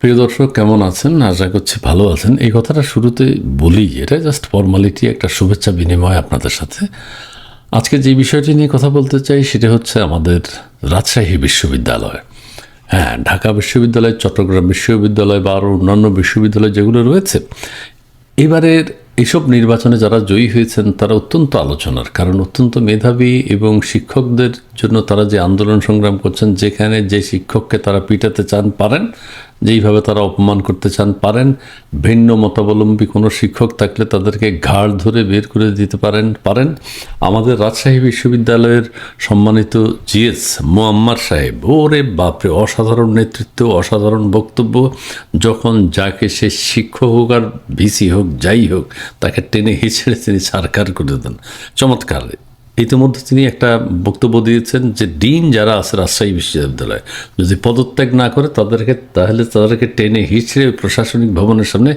প্রিয় দর্শক, কেমন আছেন? আশা করছি ভালো আছেন। এই কথাটা শুরুতে বলি, এটা জাস্ট ফর্মালিটি একটা শুভেচ্ছা বিনিময় আপনাদের সাথে। আজকে যে বিষয়টি নিয়ে কথা বলতে চাই, সেটা হচ্ছে আমাদের রাজশাহী বিশ্ববিদ্যালয়। হ্যাঁ ঢাকা বিশ্ববিদ্যালয়, চট্টগ্রাম বিশ্ববিদ্যালয় বা আরও অন্যান্য বিশ্ববিদ্যালয় যেগুলো রয়েছে, এবারের এসব নির্বাচনে যারা জয়ী হয়েছেন, তারা অত্যন্ত আলোচনার। কারণ অত্যন্ত মেধাবী এবং শিক্ষকদের জন্য তারা যে আন্দোলন সংগ্রাম করছেন, যেখানে যে শিক্ষককে তারা পিটাতে চান পারেন, যেইভাবে তারা অপমান করতে চান পারেন, ভিন্ন মতাবলম্বী কোনো শিক্ষক থাকলে তাদেরকে ঘাড় ধরে বের করে দিতে পারেন পারেন। আমাদের রাজশাহী বিশ্ববিদ্যালয়ের সম্মানিত জিএস মোয়াম্মার সাহেব, ওরে বাপরে, অসাধারণ নেতৃত্ব, অসাধারণ বক্তব্য। যখন যাকে সে শিক্ষক হোক আর ভিসি হোক, যাই হোক, তাকে টেনে হিচড়ে তিনি সারকার করে দেন। চমৎকার। ইতিমধ্যে তিনি একটা বক্তব্য দিয়েছেন যে ডিন যারা আছে রাজশাহী বিশ্ববিদ্যালয়, যদি পদত্যাগ না করে তাদেরকে, তাহলে তাদেরকে টেনে হিচড়ে প্রশাসনিক ভবনের সামনে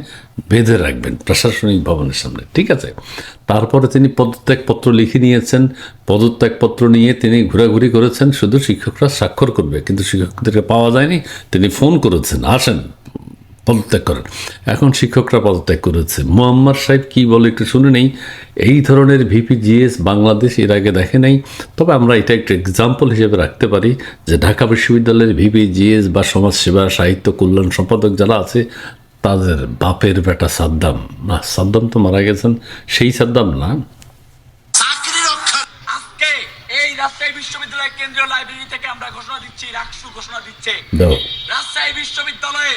বেঁধে রাখবেন, প্রশাসনিক ভবনের সামনে, ঠিক আছে? তারপরে তিনি পদত্যাগপত্র লিখে নিয়েছেন, পদত্যাগপত্র নিয়ে তিনি ঘোরাঘুরি করেছেন, শুধু শিক্ষকরা স্বাক্ষর করবে, কিন্তু শিক্ষকদেরকে পাওয়া যায়নি, তিনি ফোন করেছেন, আসেন। পদত্যাগ করেন। এখন শিক্ষকরা পদত্যাগ করেছে। মোহাম্মদ সাহেব কি বলে একটু শুনে নেই। এই ধরনের ভিপিজিএস বাংলাদেশ এর আগে দেখে নাই। তবে আমরা এটা একটু এক্সাম্পল হিসেবে রাখতে পারি যে ঢাকা বিশ্ববিদ্যালয়ের ভিপিজিএস বা সমাজসেবা সাহিত্য কল্যাণ সম্পাদক যারা আছে তাদের বাপের বেটা সাদ্দাম। না সাদ্দাম তো মারা গেছেন। সেই সাদ্দাম না। রাজশাহী বিশ্ববিদ্যালয় কেন্দ্রীয় লাইব্রেরি থেকে আমরা ঘোষণা দিচ্ছি রাকসু ঘোষণা দিচ্ছে। রাজশাহী বিশ্ববিদ্যালয়ে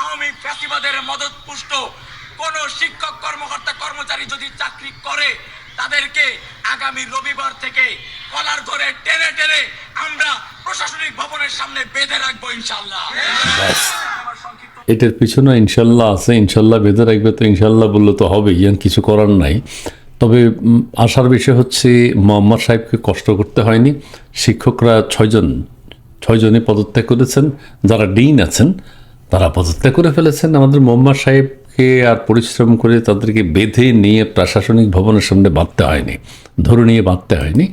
আওয়ামী ফ্যাসিবাদের মদত পুষ্ট কোন শিক্ষক, কর্মকর্তা, কর্মচারী যদি চাকরি করে, তাদেরকে আগামী রবিবার থেকে কলার ধরে টেনে টেনে আমরা প্রশাসনিক ভবনের সামনে বেঁধে রাখব ইনশাল্লাহ এটার পিছনে ইনশাল্লাহ আছে ইনশাল্লাহ বেঁধে রাখবে তো ইনশাল্লাহ বললে তো হবেই কিছু করার নাই। তবে আসার বিষয় হচ্ছে মোহাম্মদ সাহেবকে কষ্ট করতে হয়নি। শিক্ষকরা ছয়জন, ছয়জনই পদত্যাগ করেছেন, যারা ডিন আছেন তারা পদত্যাগ করে ফেলেছেন। আমাদের মোহাম্মদ সাহেবকে আর পরিশ্রম করে তাদেরকে বেঁধে নিয়ে প্রশাসনিক ভবনের সামনে বাঁধতে হয়নি, ধরে নিয়ে বাঁধতে হয়নি।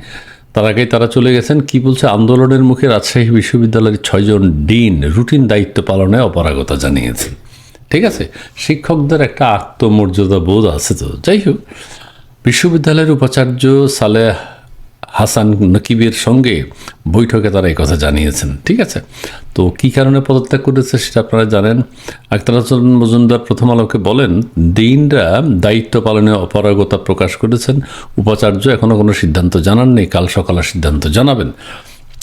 তার আগে তারা চলে গেছেন। কি বলছে? আন্দোলনের মুখে রাজশাহী বিশ্ববিদ্যালয়ের ছয়জন ডিন রুটিন দায়িত্ব পালনে অপারগতা জানিয়েছেন ঠিক আছে? শিক্ষকদের একটা আত্মমর্যাদা বোধ আছে তো। যাই হোক, বিশ্ববিদ্যালয়ের উপাচার্য সালেহ হাসান নকিবের সঙ্গে বৈঠকে তারা কথা জানিয়েছেন। ঠিক আছে? তো কি কারণে পদত্যাগ করেছে সেটা আপনারা জানেন? হাসান মজুমদার প্রথম আলোকে বলেন, দিনরা দায়িত্ব পালনে অপারগতা প্রকাশ করেছেন। উপাচার্য এখনও কোনো সিদ্ধান্ত জানাননি। কাল সকালে সিদ্ধান্ত জানাবেন।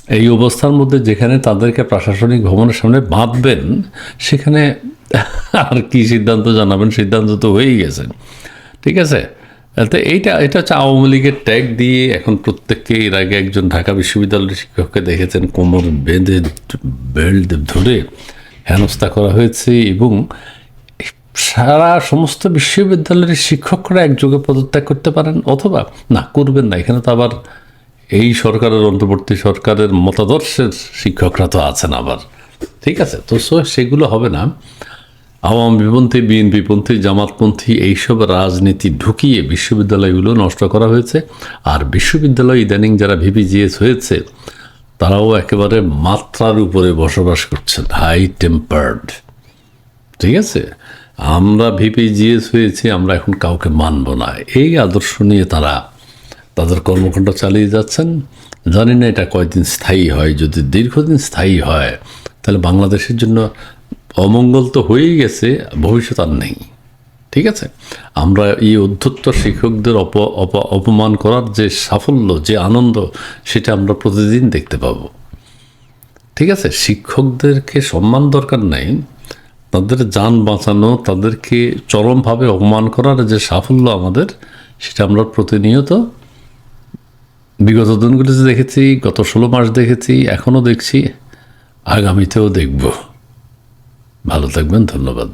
এই অবস্থার মধ্যে যেখানে তাদেরকে প্রশাসনিক ভবনের সামনে বাঁধবেন, সেখানে আর কি সিদ্ধান্ত জানাবেন? সিদ্ধান্ত তো হয়েই গেছে। ঠিক আছে? তো এইটা, এটা হচ্ছে আওয়ামী লীগের ট্যাগ দিয়ে এখন প্রত্যেককে এর আগে একজন ঢাকা বিশ্ববিদ্যালয়ের শিক্ষককে দেখেছেন, কোমর বেঁধে বেল্ট ধরে হেনস্থা করা হয়েছে এবং সারা সমস্ত বিশ্ববিদ্যালয়ের শিক্ষকরা একযোগে পদত্যাগ করতে পারেন অথবা না, করবেন না। এখানে তো আবার এই সরকারের অন্তর্বর্তী সরকারের মতাদর্শের শিক্ষকরা তো আছেন আবার। ঠিক আছে? তো সেগুলো হবে না। আওয়ামীপন্থী বিএনপিপন্থী জামাতপন্থী এইসব রাজনীতি ঢুকিয়ে বিশ্ববিদ্যালয়গুলো নষ্ট করা হয়েছে। আর বিশ্ববিদ্যালয় ইদানিং যারা ভিপিজিএস হয়েছে, তারাও একেবারে মাত্রার উপরে বসবাস করছেন হাই টেম্পার্ড ঠিক আছে? আমরা ভিপিজিএস হয়েছি, আমরা এখন কাউকে মানব না। এই আদর্শ নিয়ে তারা তাদের কর্মকাণ্ড চালিয়ে যাচ্ছেন। জানি না এটা কয়দিন স্থায়ী হয়, যদি দীর্ঘদিন স্থায়ী হয়, তাহলে বাংলাদেশের জন্য অমঙ্গল তো হয়েই গেছে, ভবিষ্যৎ আর নেই। ঠিক আছে? আমরা এই অধ্যত্ত শিক্ষকদের অপ, অপ- অপমান করার যে সাফল্য, যে আনন্দ, সেটা আমরা প্রতিদিন দেখতে পাবো। ঠিক আছে? শিক্ষকদেরকে সম্মান দরকার নাই। তাদের যান বাঁচানো, তাদেরকে চরমভাবে অপমান করার যে সাফল্য আমাদের, সেটা আমরা প্রতিনিয়ত বিগত দিনগুলিতে দেখেছি, গত ষোলো মাস দেখেছি, এখনও দেখছি, আগামীতেও দেখব। ভালো থাকবেন ধন্যবাদ।